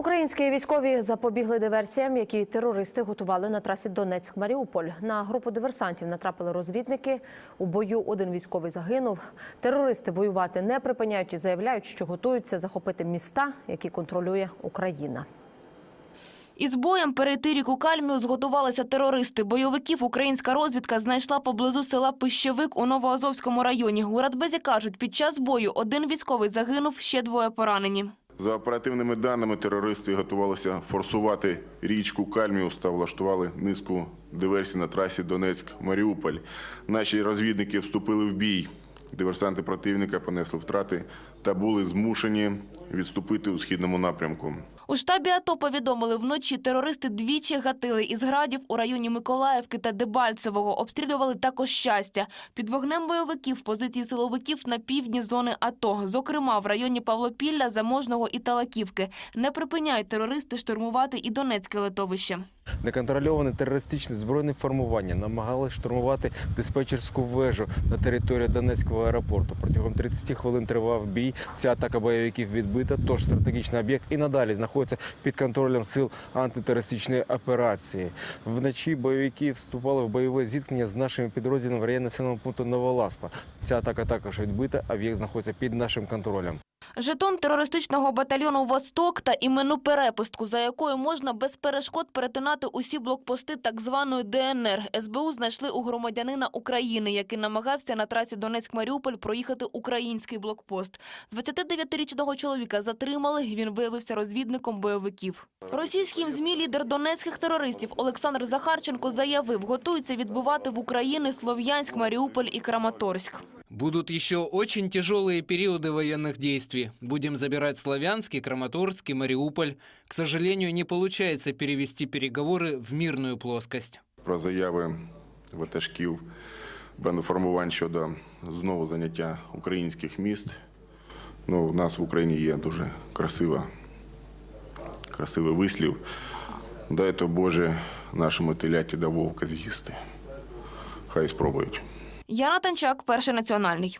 Українські військові запобігли диверсіям, які терористи готували на трасі Донецьк-Маріуполь. На групу диверсантів натрапили розвідники. У бою один військовий загинув. Терористи воювати не припиняють і заявляють, що готуються захопити міста, які контролює Україна. Із боєм перейти ріку Кальмію зготувалися терористи. Бойовиків українська розвідка знайшла поблизу села Пищевик у Новоазовському районі. У Радбезі кажуть, під час бою один військовий загинув, ще двоє поранені. За оперативними даними, терористи готувалися форсувати річку Кальміус та влаштували низку диверсій на трасі Донецьк-Маріуполь. Наші розвідники вступили в бій. Диверсанти противника понесли втрати та були змушені відступити у східному напрямку. У штабі АТО повідомили, вночі терористи двічі гатили із градів у районі Миколаївки та Дебальцевого. Обстрілювали також щастя. Під вогнем бойовиків позиції силовиків на півдні зони АТО, зокрема в районі Павлопілля, Заможного і Талаківки. Не припиняють терористи штурмувати і Донецьке литовище. Неконтрольоване терористичне збройне формування намагалось штурмувати диспетчерську вежу на території Донецького аеропорту. Протягом 30 хвилин тривав бій. Ця атака бойовиків відбита, тож стратегічний об'єкт і надалі знаходиться під контролем сил антитерористичної операції. Вночі бойовики вступали в бойове зіткнення з нашими підрозділами в районі населеного пункту Новоласпа. Ця атака також відбита, об'єкт знаходиться під нашим контролем. Жетон терористичного батальйону «Восток» та іменну перепустку, за якою можна без перешкод перетинати усі блокпости так званої ДНР. СБУ знайшли у громадянина України, який намагався на трасі Донецьк-Маріуполь проїхати український блокпост. 29-річного чоловіка затримали, він виявився розвідником бойовиків. Російським ЗМІ лідер донецьких терористів Олександр Захарченко заявив, готується відбувати в Україні Слов'янськ, Маріуполь і Краматорськ. Будут еще очень тяжелые периоды военных действий. Будем забирать Славянский, Краматорск и Мариуполь. К сожалению, не получается перевести переговоры в мирную плоскость. Про заяви ватажків бандоформувань щодо знову заняття українських міст. Ну, у нас в Україні є дуже красива, красивий вислів. Дай то Боже нашому теляті да вовка з'їсти. Хай спробують. Яна Танчак, перший національний.